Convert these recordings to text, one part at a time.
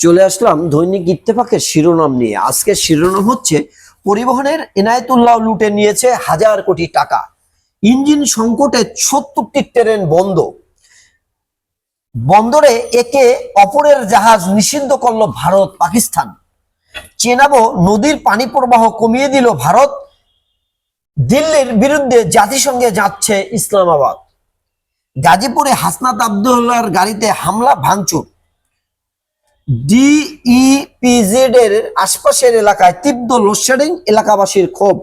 চলে আসলাম দৈনিক ইত্তেফাকের শিরোনাম নিয়ে। আজকে শিরোনাম হচ্ছে, পরিবহনের এনায়েতুল্লাহ লুটে নিয়েছে হাজার কোটি টাকা। ইঞ্জিন সংকটে সত্তরটি ট্রেন বন্ধ। বন্দরে একে অপরের জাহাজ নিষিদ্ধ করল ভারত, পাকিস্তান। চেনাবো নদীর পানি প্রবাহ কমিয়ে দিল ভারত। দিল্লির বিরুদ্ধে জাতিসংঘে যাচ্ছে ইসলামাবাদ। গাজীপুরে হাসনাত আবদুল্লাহর গাড়িতে হামলা, ভাঙচুর। ডিইপিজেড এর আশপাশের এলাকায় তীব্র লোডশেডিং এলাকাবাসীর ক্ষোভ।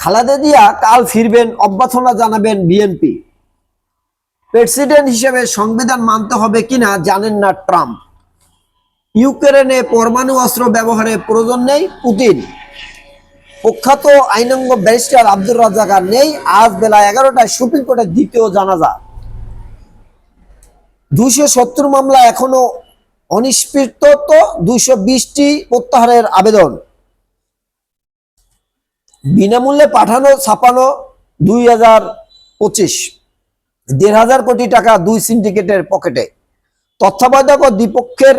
খালেদা জিয়া কাল ফিরবেন, অভ্যর্থনা জানাবেন বিএনপি প্রেসিডেন্ট হিসেবে সংবিধান মানতে হবে কিনা জানেন না ট্রাম্প। ইউক্রেনে পরমাণু অস্ত্র ব্যবহারের প্রয়োজন নেই, পুতিন। প্রখ্যাত আইনজ্ঞ ব্যারিস্টার আব্দুর রাজাকার নেই, আজ বেলা এগারোটায় সুপ্রিম কোর্টের দ্বিতীয় জানাজা। দুইশো সত্তর মামলা এখনও অনিষ্পৃত দুইশো বিশটি প্রত্যাহারের আবেদন। বিনামূল্যে পাঠানো ছাপানো দুই হাজার পঁচিশ। দেড় হাজার কোটি টাকা দুই সিন্ডিকেটের পকেটে। তত্ত্বাবধায়ক ও দ্বিপক্ষের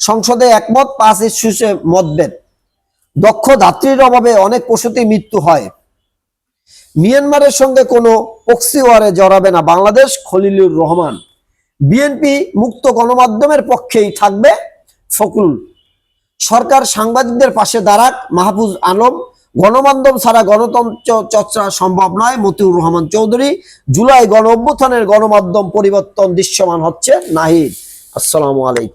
সংসদে একমত, পাঁচ ইস্যুসে মতভেদ। দক্ষ ধাত্রীর অভাবে অনেক পশুতেই মৃত্যু হয়। মিয়ানমারের সঙ্গে কোনো পক্সি ওয়ারে জড়াবে না বাংলাদেশ, খলিলুর রহমান। বিএনপি মুক্ত গণমাধ্যমের পক্ষেই থাকবে ফকুল সরকার সাংবাদিকদের পাশে দাঁড়াক মাহফুজ আলম। গণমাধ্যম ছাড়া গণতন্ত্র চর্চা সম্ভব নয়, মতিউর রহমান চৌধুরী। জুলাই গণ অভ্যুত্থানের গণমাধ্যম পরিবর্তন দৃশ্যমান হচ্ছে নাহিদ। আসসালামু আলাইকুম।